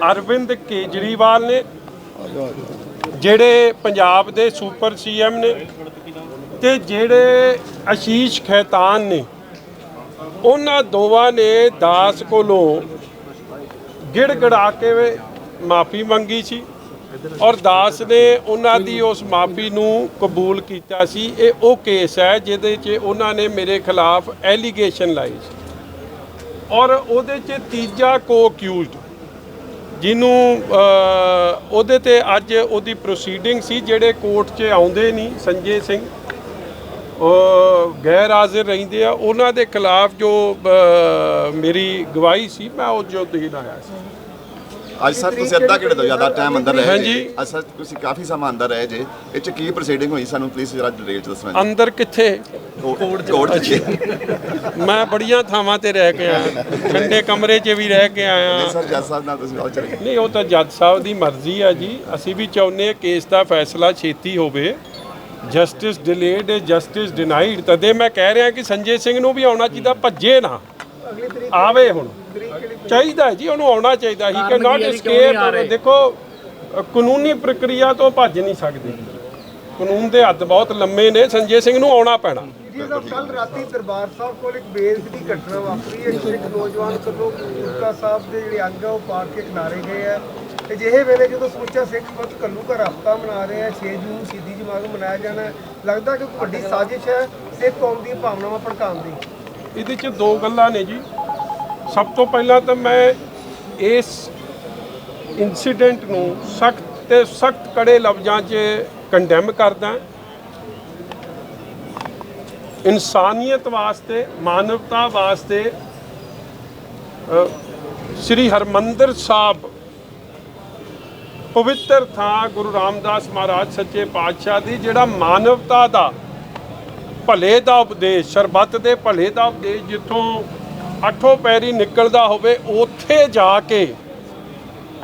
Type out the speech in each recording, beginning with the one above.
ਅਰਵਿੰਦ ਕੇਜਰੀਵਾਲ ਨੇ, ਜਿਹੜੇ ਪੰਜਾਬ ਦੇ ਸੁਪਰ ਸੀਐਮ ਨੇ ਤੇ ਜਿਹੜੇ ਆਸ਼ੀਸ਼ ਖੈਤਾਨ ਨੇ, ਉਹਨਾਂ ਦੋਵਾਂ ਨੇ ਦਾਸ ਕੋਲੋਂ ਗਿੜਗੜਾ ਕੇ ਮਾਫੀ ਮੰਗੀ ਸੀ ਔਰ ਦਾਸ ਨੇ ਉਹਨਾਂ ਦੀ ਉਸ ਮਾਫੀ ਨੂੰ ਕਬੂਲ ਕੀਤਾ ਸੀ। ਇਹ ਉਹ ਕੇਸ ਹੈ ਜਿਹਦੇ 'ਚ ਉਹਨਾਂ ਨੇ ਮੇਰੇ ਖਿਲਾਫ ਐਲੀਗੇਸ਼ਨ ਲਾਈ ਸੀ। ਔਰ ਉਹਦੇ 'ਚ ਤੀਜਾ ਕੋ ਅਕਿਊਜ਼ਡ ਜਿਹਨੂੰ ਉਹਦੇ ਤੇ ਅੱਜ ਉਹਦੀ ਪ੍ਰੋਸੀਡਿੰਗ ਸੀ, ਜਿਹੜੇ ਕੋਰਟ 'ਚ ਆਉਂਦੇ ਨਹੀਂ, ਸੰਜੇ ਸਿੰਘ। ਉਹ ਗੈਰ ਹਾਜ਼ਰ ਰਹਿੰਦੇ ਆ। ਉਹਨਾਂ ਦੇ ਖਿਲਾਫ ਜੋ ਮੇਰੀ ਗਵਾਹੀ ਸੀ, ਮੈਂ ਉਹ ਜੋ ਦੇਣ ਆਇਆ ਸੀ। ਅੱਜ ਸਰ ਤੁਸੀਂ ਅੱਧਾ ਘੰਟੇ ਤੋਂ ਜ਼ਿਆਦਾ ਟਾਈਮ ਅੰਦਰ ਰਹੇ ਹਾਂਜੀ। ਜੀ। ਅੱਜ ਸਰ ਤੁਸੀਂ ਕਾਫੀ ਸਮਾਂ ਅੰਦਰ ਰਹੇ ਜੇ। ਇਹ ਚ ਕੀ ਪ੍ਰੋਸੀਡਿੰਗ ਹੋਈ? ਸਾਨੂੰ ਪਲੀਜ਼ ਜਰਾ ਡਿਟੇਲ ਚ ਦੱਸਣਾ ਜੀ। ਅੰਦਰ ਕਿੱਥੇ? ਕੋਰਟ ਕੋਰਟ ਚ। ਮੈਂ ਬੜੀਆਂ ਥਾਵਾਂ ਤੇ ਰਹਿ ਕੇ ਆਇਆ। ਠੰਡੇ ਕਮਰੇ 'ਚ ਵੀ ਰਹਿ ਕੇ ਆਇਆ। ਸਰ ਜੱਜ ਸਾਹਿਬ ਨਾਲ ਤੁਸੀਂ ਗੱਲ ਚਲੇ ਨਹੀਂ ਉਹ ਤਾਂ ਜੱਜ ਸਾਹਿਬ ਦੀ ਮਰਜ਼ੀ ਆ ਜੀ। ਅਸੀਂ ਵੀ ਚਾਹੁੰਦੇ ਹਾਂ ਕੇਸ ਦਾ ਫੈਸਲਾ ਛੇਤੀ ਹੋਵੇ। ਜਸਟਿਸ ਡਿਲੇਡ ਜਸਟਿਸ ਡਿਨਾਈਡ ਤਦੇ ਮੈਂ ਕਹਿ ਰਿਹਾ ਕਿ ਸੰਜੇ ਸਿੰਘ ਨੂੰ ਵੀ ਆਉਣਾ ਚਾਹੀਦਾ ਭੱਜੇ ਨਾ। ਆਵੇ ਹੁਣ। ਚਾਹੀਦਾ ਹੈ ਜੀ ਉਹਨੂੰ ਆਉਣਾ ਚਾਹੀਦਾ ਹੀ। ਕੈਨ ਨਾਟ escape ਦੇਖੋ ਕਾਨੂੰਨੀ ਪ੍ਰਕਿਰਿਆ ਤੋਂ ਭੱਜ ਨਹੀਂ ਸਕਦੇ। ਕਾਨੂੰਨ ਦੇ ਹੱਦ ਬਹੁਤ ਲੰਮੇ ਨੇ ਸੰਜੇ ਸਿੰਘ ਨੂੰ ਆਉਣਾ ਪੈਣਾ। ਜੀ ਸਾਹਿਬ ਕੱਲ ਰਾਤੀ ਦਰਬਾਰ ਸਾਹਿਬ ਕੋਲ ਇੱਕ ਬੇਇੱਜ਼ਤੀ ਘਟਨਾ ਵਾਪਰੀ ਹੈ। ਇੱਕ ਨੌਜਵਾਨ ਕੋਲੋਂ ਗੁਰਕਾ ਸਾਹਿਬ ਦੇ ਜਿਹੜੇ ਅੰਗ ਆ ਉਹ ਪਾੜ ਕੇ ਕਿਨਾਰੇ ਗਏ ਆ। ਤੇ ਜਿਹੇ ਵੇਲੇ ਜਦੋਂ ਸਮੁੱਚਾ ਸਿੱਖ ਪੰਥ ਕੱਲੂ ਘਰ ਹਫਤਾ ਮਨਾ ਰਹੇ ਆ 6 ਜੂਨ ਸ਼ਹੀਦੀ ਜਮਾਤ ਮਨਾਇਆ ਜਾਣਾ ਹੈ। ਲੱਗਦਾ ਕਿ ਵੱਡੀ ਸਾਜ਼ਿਸ਼ ਹੈ ਸਿੱਖ ਕੌਮ ਦੀਆਂ ਭਾਵਨਾਵਾਂ ਭੜਕਾਉਣ ਦੀ। ਇਹਦੇ ਚ ਦੋ ਗੱਲਾਂ ਨੇ ਜੀ। ਸਭ ਤੋਂ ਪਹਿਲਾਂ ਤਾਂ ਮੈਂ ਇਸ ਇਨਸੀਡੈਂਟ ਨੂੰ ਸਖਤ ਤੇ ਸਖਤ ਕੜੇ ਲਫ਼ਜ਼ਾਂ 'ਚ ਕੰਡੈਮ ਕਰਦਾ ਇਨਸਾਨੀਅਤ ਵਾਸਤੇ, ਮਾਨਵਤਾ ਵਾਸਤੇ ਸ੍ਰੀ ਹਰਮੰਦਰ ਸਾਹਿਬ ਪਵਿੱਤਰ ਥਾਂ ਗੁਰੂ ਰਾਮਦਾਸ ਮਹਾਰਾਜ ਸੱਚੇ ਪਾਤਸ਼ਾਹ ਦੀ, ਜਿਹੜਾ ਮਾਨਵਤਾ ਦਾ ਭਲੇ ਦਾ ਉਪਦੇਸ਼, ਸਰਬੱਤ ਦੇ ਭਲੇ ਦਾ ਉਪਦੇਸ਼ ਜਿੱਥੋਂ ਅੱਠੋਂ ਪੈਰੀ ਨਿਕਲਦਾ ਹੋਵੇ, ਉੱਥੇ ਜਾ ਕੇ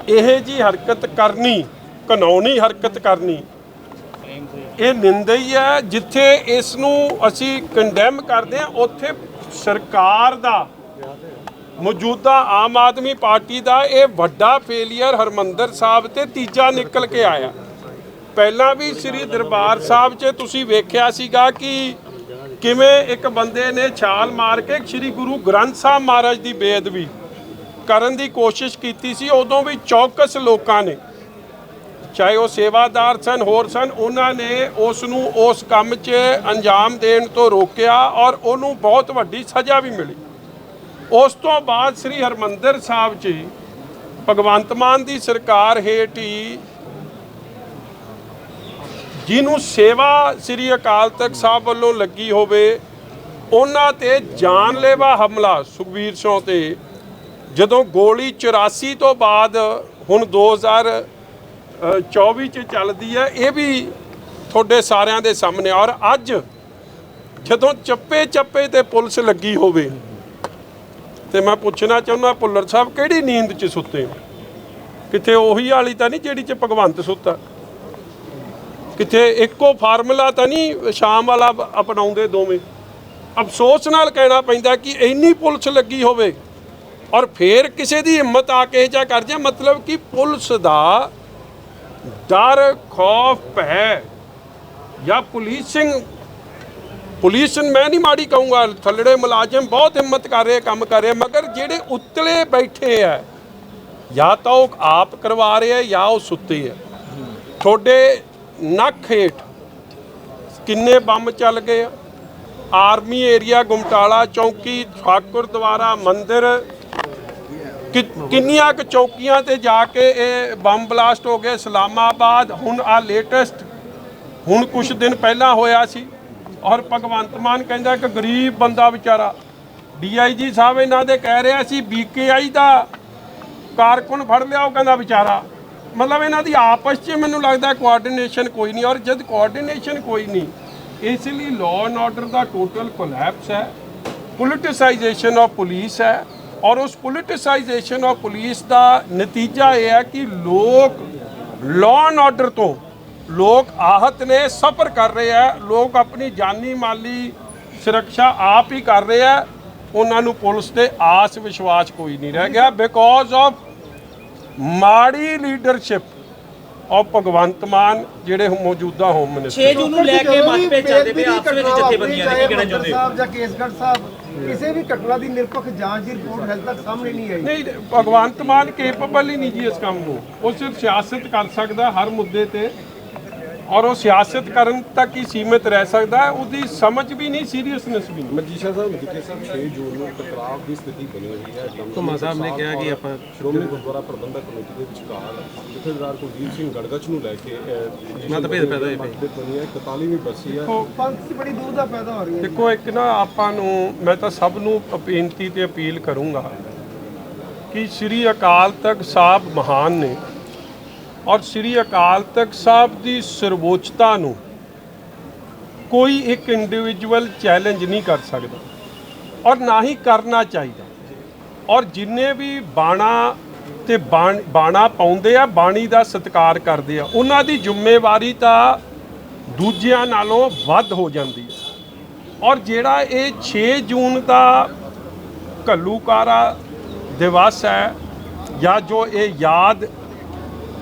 ਇਹ ਜੀ ਹਰਕਤ ਕਰਨੀ ਕਾਨੂੰਨੀ ਹਰਕਤ ਕਰਨੀ, ਇਹ ਨਿੰਦਾ ਹੀ ਹੈ, ਜਿੱਥੇ ਇਸ ਨੂੰ ਅਸੀਂ ਕੰਡੈਮ ਕਰਦੇ ਹਾਂ, ਉੱਥੇ ਸਰਕਾਰ ਦਾ ਮੌਜੂਦਾ ਆਮ ਆਦਮੀ ਪਾਰਟੀ ਦਾ ਇਹ ਵੱਡਾ ਫੇਲਿਅਰ ਹਰਮੰਦਰ ਸਾਹਿਬ ਤੇ ਤੀਜਾ ਨਿਕਲ ਕੇ ਆਇਆ। ਪਹਿਲਾਂ ਵੀ ਸ੍ਰੀ ਦਰਬਾਰ ਸਾਹਿਬ 'ਚ ਤੁਸੀਂ ਵੇਖਿਆ ਸੀਗਾ ਕਿ ਕਿਵੇਂ ਇੱਕ ਬੰਦੇ ਨੇ ਛਾਲ ਮਾਰ ਕੇ ਸ੍ਰੀ ਗੁਰੂ ਗ੍ਰੰਥ ਸਾਹਿਬ ਮਹਾਰਾਜ ਦੀ ਬੇਅਦਬੀ ਕਰਨ ਦੀ ਕੋਸ਼ਿਸ਼ ਕੀਤੀ ਸੀ, ਉਦੋਂ ਵੀ ਚੌਕਸ ਲੋਕਾਂ ਨੇ। ਚਾਹੇ ਉਹ ਸੇਵਾਦਾਰ ਸਨ, ਹੋਰ ਸਨ, ਉਹਨਾਂ ਨੇ ਉਸ ਨੂੰ ਉਸ ਕੰਮ 'ਚ ਅੰਜਾਮ ਦੇਣ ਤੋਂ ਰੋਕਿਆ ਔਰ ਉਹਨੂੰ ਬਹੁਤ ਵੱਡੀ ਸਜ਼ਾ ਵੀ ਮਿਲੀ। ਉਸ ਤੋਂ ਬਾਅਦ ਸ੍ਰੀ ਹਰਮੰਦਰ ਸਾਹਿਬ 'ਚ ਭਗਵੰਤ ਮਾਨ ਦੀ ਸਰਕਾਰ ਹੇਠ ਹੀ ਜਿਹਨੂੰ ਸੇਵਾ ਸ੍ਰੀ ਅਕਾਲ ਤਖਤ ਸਾਹਿਬ ਵੱਲੋਂ ਲੱਗੀ ਹੋਵੇ, ਉਹਨਾਂ ਤੇ ਜਾਨਲੇਵਾ ਹਮਲਾ ਸੁਖਬੀਰ ਸਿੰਘ ਤੇ। ਜਦੋਂ ਗੋਲੀ 84 ਤੋਂ ਬਾਅਦ ਹੁਣ 2024 ਚ ਚੱਲਦੀ ਹੈ, ਇਹ ਵੀ ਤੁਹਾਡੇ ਸਾਰਿਆਂ ਦੇ ਸਾਹਮਣੇ। ਔਰ ਅੱਜ ਜਦੋਂ ਚੱਪੇ ਚੱਪੇ ਤੇ ਪੁਲਿਸ ਲੱਗੀ ਹੋਵੇ, ਤੇ ਮੈਂ ਪੁੱਛਣਾ ਚਾਹੁੰਦਾ, ਭੁੱਲਰ ਸਾਹਿਬ ਕਿਹੜੀ ਨੀਂਦ 'ਚ ਸੁੱਤੇ ਹੋ? ਕਿਤੇ ਉਹੀ ਵਾਲੀ ਤਾਂ ਨਹੀਂ ਜਿਹੜੀ 'ਚ ਭਗਵੰਤ ਸੁੱਤਾ? ਕਿਤੇ ਇੱਕੋ ਫਾਰਮੂਲਾ ਤਾਂ ਨਹੀਂ ਸ਼ਾਮ ਵਾਲਾ ਅਪਣਾਉਂਦੇ ਦੋਵੇਂ। ਅਫਸੋਸ ਨਾਲ ਕਹਿਣਾ ਪੈਂਦਾ ਕਿ ਇੰਨੀ ਪੁਲਿਸ ਲੱਗੀ ਹੋਵੇ ਔਰ ਫੇਰ ਕਿਸੇ ਦੀ ਹਿੰਮਤ ਆ ਕੇ ਜਾ ਕਰ ਜਾ ਮਤਲਬ ਕਿ ਪੁਲਿਸ ਦਾ ਡਰ, ਖੌਫ, ਭੈ ਜਾਂ ਪੁਲਿਸਿੰਗ ਪੁਲਿਸ ਮੈਂ ਨਹੀਂ ਮਾੜੀ ਕਹੂੰਗਾ, ਥੱਲੜੇ ਮੁਲਾਜ਼ਮ ਬਹੁਤ ਹਿੰਮਤ ਕਰ ਰਹੇ, ਕੰਮ ਕਰ ਰਹੇ, ਮਗਰ ਜਿਹੜੇ ਉੱਤਲੇ ਬੈਠੇ ਆ, ਜਾਂ ਤਾਂ ਉਹ ਆਪ ਕਰਵਾ ਰਹੇ ਆ ਜਾਂ ਉਹ ਸੁੱਤੇ ਆ। ਤੁਹਾਡੇ ਨੱਕ ਹੇਠ ਕਿੰਨੇ ਬੰਬ ਚੱਲ ਗਏ ਆਰਮੀ ਏਰੀਆ ਗੁਮਟਾਲਾ ਚੌਂਕੀ ਠਾਕੁਰ ਦੁਆਰਾ ਮੰਦਿਰ, ਕਿ- ਕਿੰਨੀਆਂ ਕੁ ਚੌਕੀਆਂ ਤੇ ਜਾ ਕੇ ਇਹ ਬੰਬ ਬਲਾਸਟ ਹੋ ਗਏ? ਇਸਲਾਮਾਬਾਦ, ਹੁਣ ਆ ਲੇਟੈਸਟ ਹੁਣ ਕੁਝ ਦਿਨ ਪਹਿਲਾਂ ਹੋਇਆ ਸੀ। ਔਰ ਭਗਵੰਤ ਮਾਨ ਕਹਿੰਦਾ ਕਿ ਗਰੀਬ ਬੰਦਾ ਵਿਚਾਰਾ। ਡੀਆਈਜੀ ਸਾਹਿਬ ਇਹਨਾਂ ਦੇ ਕਹਿ ਰਿਹਾ ਸੀ, ਬੀਕੇਆਈ ਦਾ ਕਾਰਕੁਨ ਫੜ ਲਿਆ, ਉਹ ਕਹਿੰਦਾ ਵਿਚਾਰਾ। ਮਤਲਬ ਇਹਨਾਂ ਦੀ ਆਪਸ 'ਚ ਮੈਨੂੰ ਲੱਗਦਾ ਕੋਆਰਡੀਨੇਸ਼ਨ ਕੋਈ ਨਹੀਂ, ਔਰ ਜਦ ਕੋਆਰਡੀਨੇਸ਼ਨ ਕੋਈ ਨਹੀਂ, ਇਸ ਲਈ ਲਾਅ ਐਂਡ ਆਰਡਰ ਦਾ ਟੋਟਲ ਕੋਲੈਪਸ ਹੈ ਪੋਲਿਟਿਸਾਈਜੇਸ਼ਨ ਆਫ ਪੁਲਿਸ ਹੈ, ਔਰ ਉਸ ਪੋਲਿਟਿਸਾਈਜੇਸ਼ਨ ਆਫ ਪੁਲਿਸ ਦਾ ਨਤੀਜਾ ਇਹ ਹੈ ਕਿ ਲੋਕ ਲਾਅ ਐਂਡ ਆਰਡਰ ਤੋਂ ਲੋਕ ਆਹਤ ਨੇ, ਸਫਰ ਕਰ ਰਹੇ ਆ ਲੋਕ ਆਪਣੀ ਜਾਨੀ ਮਾਲੀ ਸੁਰੱਖਿਆ ਆਪ ਹੀ ਕਰ ਰਹੇ ਆ ਉਹਨਾਂ ਨੂੰ ਪੁਲਿਸ ਤੇ ਆਸ ਵਿਸ਼ਵਾਸ ਕੋਈ ਨਹੀਂ ਰਹਿ ਗਿਆ ਬਿਕੋਜ਼ ਆਫ ਮਾੜੀ ਲੀਡਰਸ਼ਿਪ ਔਰ ਭਗਵੰਤ ਮਾਨ ਜਿਹੜੇ ਮੌਜੂਦਾ ਹੋਮ ਮਿਨਿਸਟਰ 6 ਜੂਨ ਨੂੰ ਲੈ ਕੇ ਮਤਭੇਦ ਚੱਲਦੇ ਪਏ ਆਪਸ ਵਿੱਚ ਜਥੇਬੰਦੀਆਂ ਨੇ ਕੀ ਕਹਿਣਾ ਚਾਹੁੰਦੇ ਹੋ? ਸਾਹਿਬ ਜਾਂ ਕੇਸਗੜ੍ਹ ਸਾਹਿਬ ਕਿਸੇ ਵੀ ਘਟਨਾ ਦੀ ਨਿਰਪੱਖ ਜਾਂਚ ਦੀ ਰਿਪੋਰਟ ਹਜੇ ਤੱਕ ਸਾਹਮਣੇ ਨਹੀਂ ਆਈ। ਨਹੀਂ ਭਗਵੰਤ ਮਾਨ ਕੇਪੇਬਲ ਹੀ ਨਹੀਂ ਜੀ ਇਸ ਕੰਮ ਨੂੰ। ਉਹ ਸਿਰਫ ਸਿਆਸਤ ਕਰ ਸਕਦਾ ਹਰ ਮੁੱਦੇ ਤੇ। ਔਰ ਉਹ ਸਿਆਸਤ ਕਰਨ ਤੱਕ ਹੀ ਸੀਮਿਤ ਰਹਿ ਸਕਦਾ ਹੈ ਉਹਦੀ ਸਮਝ ਵੀ ਨਹੀਂ ਸੀਰੀਅਸਨੈਸ ਵੀ ਨਹੀਂ। ਮਜੀਸ਼ਾ ਸਾਹਿਬ ਜਿੱਥੇ ਸਾਹਿਬ 6 ਜੂਨ ਨੂੰ ਟਕਰਾਅ ਦੀ ਸਥਿਤੀ ਬਣੀ ਹੋਈ ਹੈ। ਧੁਮਾ ਸਾਹਿਬ ਨੇ ਕਿਹਾ ਕਿ ਆਪਾਂ ਸ਼੍ਰੋਮਣੀ ਗੁਰਦੁਆਰਾ ਪ੍ਰਬੰਧਕ ਕਮੇਟੀ ਦੇ ਵਿਚਕਾਰ ਜਥੇਦਾਰ ਕੁਲਦੀਪ ਸਿੰਘ ਗੜਗਚ ਨੂੰ ਲੈ ਕੇ ਮਤਭੇਦ ਪੈਦਾ ਹੋਏ ਬਣੀ ਹੈ 41ਵੀਂ ਬਰਸੀ ਹੈ। ਪੰਥ ਬੜੀ ਦੂਰ ਦਾ ਪੈਦਾ ਹੋ ਰਹੀ ਹੈ। ਦੇਖੋ ਇੱਕ ਨਾ ਆਪਾਂ ਨੂੰ ਮੈਂ ਤਾਂ ਸਭ ਨੂੰ ਬੇਨਤੀ ਤੇ ਅਪੀਲ ਕਰੂੰਗਾ ਕਿ ਸ੍ਰੀ ਅਕਾਲ ਤਖਤ ਸਾਹਿਬ ਮਹਾਨ ਨੇ। ਔਰ ਸ੍ਰੀ ਅਕਾਲ ਤਖਤ ਸਾਹਿਬ ਦੀ ਸਰਵੋਚਤਾ ਨੂੰ ਕੋਈ ਇੱਕ ਇੰਡੀਵਿਜੂਅਲ ਚੈਲੰਜ ਨਹੀਂ ਕਰ ਸਕਦਾ ਔਰ ਨਾ ਹੀ ਕਰਨਾ ਚਾਹੀਦਾ। ਔਰ ਜਿੰਨੇ ਵੀ ਬਾਣਾ ਤੇ ਬਾਣਾ ਪਾਉਂਦੇ ਆ, ਬਾਣੀ ਦਾ ਸਤਿਕਾਰ ਕਰਦੇ ਆ, ਉਹਨਾਂ ਦੀ ਜ਼ਿੰਮੇਵਾਰੀ ਤਾਂ ਦੂਜਿਆਂ ਨਾਲੋਂ ਵੱਧ ਹੋ ਜਾਂਦੀ ਹੈ। ਔਰ ਜਿਹੜਾ ਇਹ 6 ਜੂਨ ਦਾ ਘੱਲੂਕਾਰਾ ਦਿਵਸ ਹੈ ਜਾਂ ਜੋ ਇਹ ਯਾਦ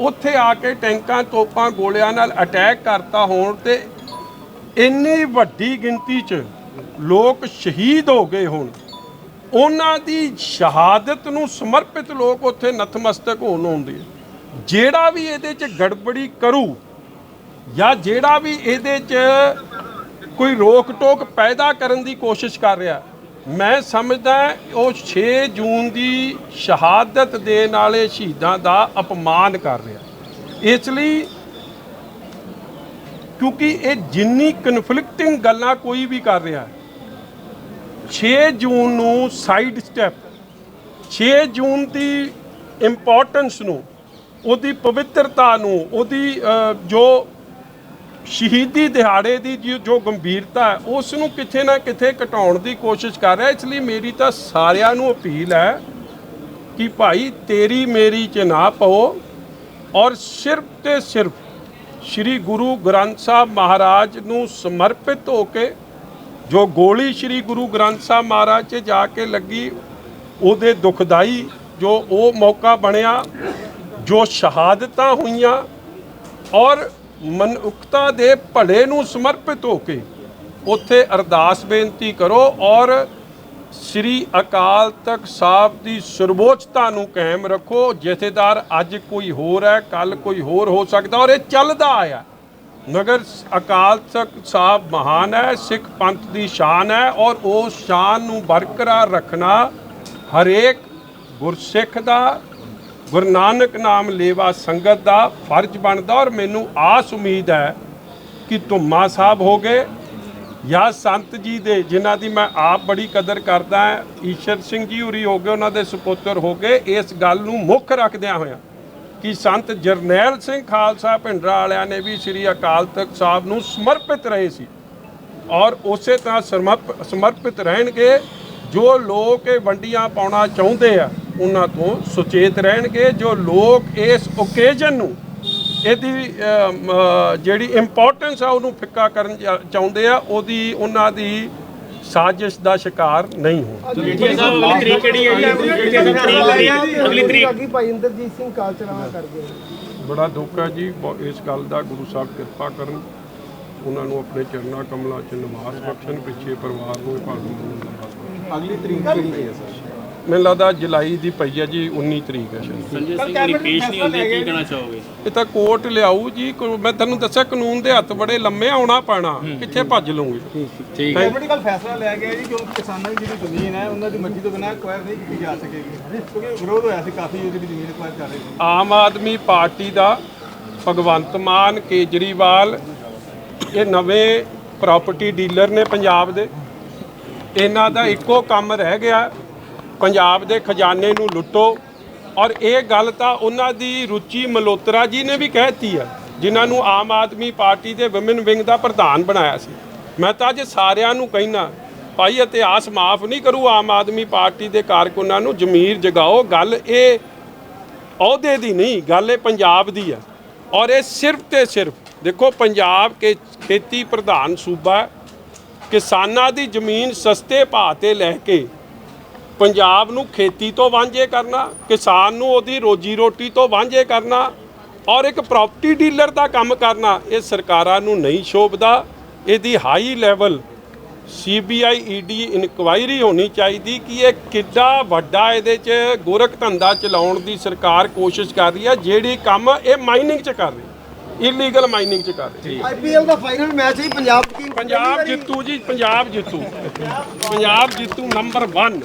ਉੱਥੇ ਆ ਕੇ ਟੈਂਕਾਂ, ਤੋਪਾਂ, ਗੋਲਿਆਂ ਨਾਲ ਅਟੈਕ ਕਰਤਾ ਹੋਣ ਤੇ ਇੰਨੀ ਵੱਡੀ ਗਿਣਤੀ 'ਚ ਲੋਕ ਸ਼ਹੀਦ ਹੋ ਗਏ ਹੋਣ। ਉਹਨਾਂ ਦੀ ਸ਼ਹਾਦਤ ਨੂੰ ਸਮਰਪਿਤ ਲੋਕ ਉੱਥੇ ਨਤਮਸਤਕ ਹੋਣ ਆਉਂਦੇ ਜਿਹੜਾ ਵੀ ਇਹਦੇ 'ਚ ਗੜਬੜੀ ਕਰੂ ਜਾਂ ਜਿਹੜਾ ਵੀ ਇਹਦੇ 'ਚ ਕੋਈ ਰੋਕ ਟੋਕ ਪੈਦਾ ਕਰਨ ਦੀ ਕੋਸ਼ਿਸ਼ ਕਰ ਰਿਹਾ ਮੈਂ ਸਮਝਦਾ ਉਹ 6 ਜੂਨ ਦੀ ਸ਼ਹਾਦਤ ਦੇਣ ਵਾਲੇ ਸ਼ਹੀਦਾਂ ਦਾ ਅਪਮਾਨ ਕਰ ਰਿਹਾ। ਇਸ ਲਈ ਕਿਉਂਕਿ ਇਹ ਜਿੰਨੀ ਕਨਫਲਿਕਟਿੰਗ ਗੱਲਾਂ ਕੋਈ ਵੀ ਕਰ ਰਿਹਾ ਹੈ 6 ਜੂਨ ਨੂੰ ਸਾਈਡ ਸਟੈਪ 6 ਜੂਨ ਦੀ ਇੰਪੋਰਟੈਂਸ ਨੂੰ, ਉਹਦੀ ਪਵਿੱਤਰਤਾ ਨੂੰ, ਉਹਦੀ ਜੋ ਸ਼ਹੀਦੀ ਦਿਹਾੜੇ ਦੀ ਜੋ- ਜੋ ਗੰਭੀਰਤਾ ਹੈ, ਉਸ ਨੂੰ ਕਿਤੇ ਨਾ ਕਿਤੇ ਘਟਾਉਣ ਦੀ ਕੋਸ਼ਿਸ਼ ਕਰ ਰਿਹਾ। ਇਸ ਲਈ ਮੇਰੀ ਤਾਂ ਸਾਰਿਆਂ ਨੂੰ ਅਪੀਲ ਹੈ ਕਿ ਭਾਈ ਤੇਰੀ ਮੇਰੀ ਚ ਨਾ ਪਾਓ ਔਰ ਸਿਰਫ ਤੇ ਸਿਰਫ ਸ੍ਰੀ ਗੁਰੂ ਗ੍ਰੰਥ ਸਾਹਿਬ ਮਹਾਰਾਜ ਨੂੰ ਸਮਰਪਿਤ ਹੋ ਕੇ ਜੋ ਗੋਲੀ ਸ੍ਰੀ ਗੁਰੂ ਗ੍ਰੰਥ ਸਾਹਿਬ ਮਹਾਰਾਜ 'ਚ ਜਾ ਕੇ ਲੱਗੀ, ਉਹਦੇ ਦੁਖਦਾਈ ਜੋ ਉਹ ਮੌਕਾ ਬਣਿਆ, ਜੋ ਸ਼ਹਾਦਤਾਂ ਹੋਈਆਂ ਔਰ ਮਨੁੱਖਤਾ ਦੇ ਭਲੇ ਨੂੰ ਸਮਰਪਿਤ ਹੋ ਕੇ ਉੱਥੇ ਅਰਦਾਸ ਬੇਨਤੀ ਕਰੋ ਔਰ ਸ੍ਰੀ ਅਕਾਲ ਤਖਤ ਸਾਹਿਬ ਦੀ ਸਰਵੋਚਤਾ ਨੂੰ ਕਾਇਮ ਰੱਖੋ। ਜਥੇਦਾਰ, ਅੱਜ ਕੋਈ ਹੋਰ ਹੈ ਕੱਲ ਕੋਈ ਹੋਰ ਹੋ ਸਕਦਾ ਔਰ ਇਹ ਚੱਲਦਾ ਆਇਆ। ਮਗਰ ਅਕਾਲ ਤਖਤ ਸਾਹਿਬ ਮਹਾਨ ਹੈ, ਸਿੱਖ ਪੰਥ ਦੀ ਸ਼ਾਨ ਹੈ ਔਰ ਉਸ ਸ਼ਾਨ ਨੂੰ ਬਰਕਰਾਰ ਰੱਖਣਾ ਹਰੇਕ ਗੁਰਸਿੱਖ ਦਾ ਗੁਰੂ ਨਾਨਕ ਨਾਮ ਲੇਵਾ ਸੰਗਤ ਦਾ ਫਰਜ਼ ਬਣਦਾ ਔਰ ਮੈਨੂੰ ਆਸ ਉਮੀਦ ਹੈ ਕਿ ਧੁੰਮਾ ਸਾਹਿਬ ਹੋ ਗਏ ਜਾਂ ਸੰਤ ਜੀ ਦੇ, ਜਿਨ੍ਹਾਂ ਦੀ ਮੈਂ ਆਪ ਬੜੀ ਕਦਰ ਕਰਦਾ ਈਸ਼ਰ ਸਿੰਘ ਜੀ ਉਰੀ ਹੋ ਗਏ, ਉਹਨਾਂ ਦੇ ਸੁਪੁੱਤਰ ਹੋ ਗਏ, ਇਸ ਗੱਲ ਨੂੰ ਮੁੱਖ ਰੱਖਦਿਆਂ ਹੋਇਆਂ ਕਿ ਸੰਤ ਜਰਨੈਲ ਸਿੰਘ ਖਾਲਸਾ ਭਿੰਡਰਾ ਵਾਲਿਆਂ ਨੇ ਵੀ ਸ੍ਰੀ ਅਕਾਲ ਤਖਤ ਸਾਹਿਬ ਨੂੰ ਸਮਰਪਿਤ ਰਹੇ ਸੀ ਔਰ ਉਸੇ ਤਰ੍ਹਾਂ ਸਮਰਪ- ਸਮਰਪਿਤ ਰਹਿਣਗੇ ਜੋ ਲੋਕ ਇਹ ਵੰਡੀਆਂ ਪਾਉਣਾ ਚਾਹੁੰਦੇ ਆ। ਉਹਨਾਂ ਤੋਂ ਸੁਚੇਤ ਰਹਿਣਗੇ ਜੋ ਲੋਕ ਇਸ ਓਕੇਜਨ ਨੂੰ ਇਹਦੀ ਜਿਹੜੀ ਇੰਪੋਰਟੈਂਸ ਆ ਉਹਨੂੰ ਫਿੱਕਾ ਕਰਨ ਚਾਹੁੰਦੇ ਆ ਉਹਦੀ ਉਹਨਾਂ ਦੀ ਸਾਜ਼ਿਸ਼ ਦਾ ਸ਼ਿਕਾਰ ਨਹੀਂ ਹੋਣ। ਜੀਠੀਆ ਸਾਹਿਬ ਅਗਲੀ ਤਰੀਕ ਕਿਹੜੀ ਹੈ ਜੀ? ਜੀਠੀਆ ਸਾਹਿਬ ਤਰੀਕ ਅਗਲੀ ਅਗਲੀ ਤਰੀਕ ਬਾਗੀ ਭਾਈ ਇੰਦਰਜੀਤ ਸਿੰਘ ਬੜਾ ਦੁੱਖ ਹੈ ਜੀ ਇਸ ਗੱਲ ਦਾ ਗੁਰੂ ਸਾਹਿਬ ਕਿਰਪਾ ਕਰਨ। ਉਹਨਾਂ ਨੂੰ ਆਪਣੇ ਚਰਨਾ ਕਮਲਾਂ 'ਚ ਨਿਵਾਸ ਬਖਸ਼ਣ ਪਿੱਛੇ ਪਰਿਵਾਰ ਨੂੰ ਭਾਗੂ ਅਗਲੀ ਤਰੀਕ ਕਿਹੜੀ ਹੈ ਸਰ ਮੈਨੂੰ ਲੱਗਦਾ ਜੁਲਾਈ ਦੀ ਪਈ ਹੈ ਜੀ 19 ਤਰੀਕ। ਹੈ ਸ਼ਾਇਦ ਸੰਜੇ ਸਿੰਘ ਦੀ ਪੇਸ਼ ਨਹੀਂ ਹੁੰਦੇ ਕੀ ਕਹਿਣਾ ਚਾਹੋਗੇ? ਇਹ ਤਾਂ ਕੋਰਟ ਲਿਆਊ ਜੀ ਕੋ- ਮੈਂ ਤੁਹਾਨੂੰ ਦੱਸਿਆ ਕਾਨੂੰਨ ਦੇ ਹੱਥ ਬੜੇ ਲੰਮੇ ਆਉਣਾ ਪੈਣਾ ਕਿੱਥੇ ਭੱਜ ਲੂੰਗੇ ਠੀਕ ਹੈ ਪੋਲੀਟੀਕਲ ਫੈਸਲਾ ਲਿਆ ਗਿਆ ਜੀ ਕਿਉਂਕਿ ਕਿਸਾਨਾਂ ਦੀ ਜਿਹੜੀ ਜ਼ਮੀਨ ਹੈ ਉਹਨਾਂ ਦੀ ਮਰਜ਼ੀ ਤੋਂ ਬਿਨਾਂ ਐਕਵਾਇਰ ਨਹੀਂ ਕੀਤੀ ਜਾ ਸਕੇਗੀ। ਕਿਉਂਕਿ ਵਿਰੋਧ ਹੋਇਆ ਸੀ ਕਾਫੀ ਜਿਹੜੀ ਜ਼ਮੀਨ ਐਕਵਾਇਰ ਕਰ ਰਹੇ ਸੀ। ਆਮ ਆਦਮੀ ਪਾਰਟੀ ਦਾ ਭਗਵੰਤ ਮਾਨ ਕੇਜਰੀਵਾਲ ਇਹ ਨਵੇਂ ਪ੍ਰਾਪਰਟੀ ਡੀਲਰ ਨੇ ਪੰਜਾਬ ਦੇ। ਇਹਨਾਂ ਦਾ ਇੱਕੋ ਕੰਮ ਰਹਿ ਗਿਆ ਪੰਜਾਬ ਦੇ ਖਜ਼ਾਨੇ ਨੂੰ ਲੁੱਟੋ। ਔਰ ਇਹ ਗੱਲ ਤਾਂ ਉਹਨਾਂ ਦੀ ਰੁਚੀ ਮਲੋਤਰਾ ਜੀ ਨੇ ਵੀ ਕਹਿਤੀ ਆ ਜਿਨ੍ਹਾਂ ਨੂੰ ਆਮ ਆਦਮੀ ਪਾਰਟੀ ਦੇ ਵਿਮਨ ਵਿੰਗ ਦਾ ਪ੍ਰਧਾਨ ਬਣਾਇਆ ਸੀ। ਮੈਂ ਤਾਂ ਅੱਜ ਸਾਰਿਆਂ ਨੂੰ ਕਹਿਣਾ ਭਾਈ ਇਤਿਹਾਸ ਮਾਫ ਨਹੀਂ ਕਰੂ ਆਮ ਆਦਮੀ ਪਾਰਟੀ ਦੇ ਕਾਰਕੁਨਾਂ ਨੂੰ, ਜ਼ਮੀਰ ਜਗਾਓ, ਗੱਲ ਇਹ ਅਹੁਦੇ ਦੀ ਨਹੀਂ, ਗੱਲ ਇਹ ਪੰਜਾਬ ਦੀ ਹੈ। ਔਰ ਇਹ ਸਿਰਫ ਤੇ ਸਿਰਫ, ਦੇਖੋ ਪੰਜਾਬ ਕੇ ਖੇਤੀ ਪ੍ਰਧਾਨ ਸੂਬਾ ਕਿਸਾਨਾਂ ਦੀ ਜ਼ਮੀਨ ਸਸਤੇ ਭਾਅ ਤੇ ਲੈ ਕੇ ਪੰਜਾਬ ਨੂੰ ਖੇਤੀ ਤੋਂ ਵਾਂਝੇ ਕਰਨਾ ਕਿਸਾਨ ਨੂੰ ਉਹਦੀ ਰੋਜੀ ਰੋਟੀ ਤੋਂ ਵਾਂਝੇ ਕਰਨਾ ਔਰ ਇੱਕ ਪ੍ਰਾਪਰਟੀ ਡੀਲਰ ਦਾ ਕੰਮ ਕਰਨਾ ਇਹ ਸਰਕਾਰਾਂ ਨੂੰ ਨਹੀਂ ਸ਼ੋਭਦਾ। ਇਹਦੀ high level CBI ED inquiry ਹੋਣੀ ਚਾਹੀਦੀ ਕਿ ਇਹ ਕਿੱਡਾ ਵੱਡਾ ਇਹਦੇ 'ਚ ਗੋਰਖ ਧੰਦਾ ਚਲਾਉਣ ਦੀ ਸਰਕਾਰ ਕੋਸ਼ਿਸ਼ ਕਰ ਰਹੀ ਹੈ ਜਿਹੜੀ ਕੰਮ ਇਹ ਮਾਈਨਿੰਗ 'ਚ ਕਰ ਰਹੀ ਇਲੀਗਲ ਮਾਈਨਿੰਗ 'ਚ ਕਰ ਰਹੀ ਆਈਪੀਐਲ ਦਾ ਫਾਈਨਲ ਮੈਚ ਹੀ ਪੰਜਾਬ ਟੀਮ ਪੰਜਾਬ ਜਿੱਤੂ ਜੀ ਪੰਜਾਬ ਜਿੱਤੂ। ਪੰਜਾਬ ਜਿੱਤੂ ਨੰਬਰ 1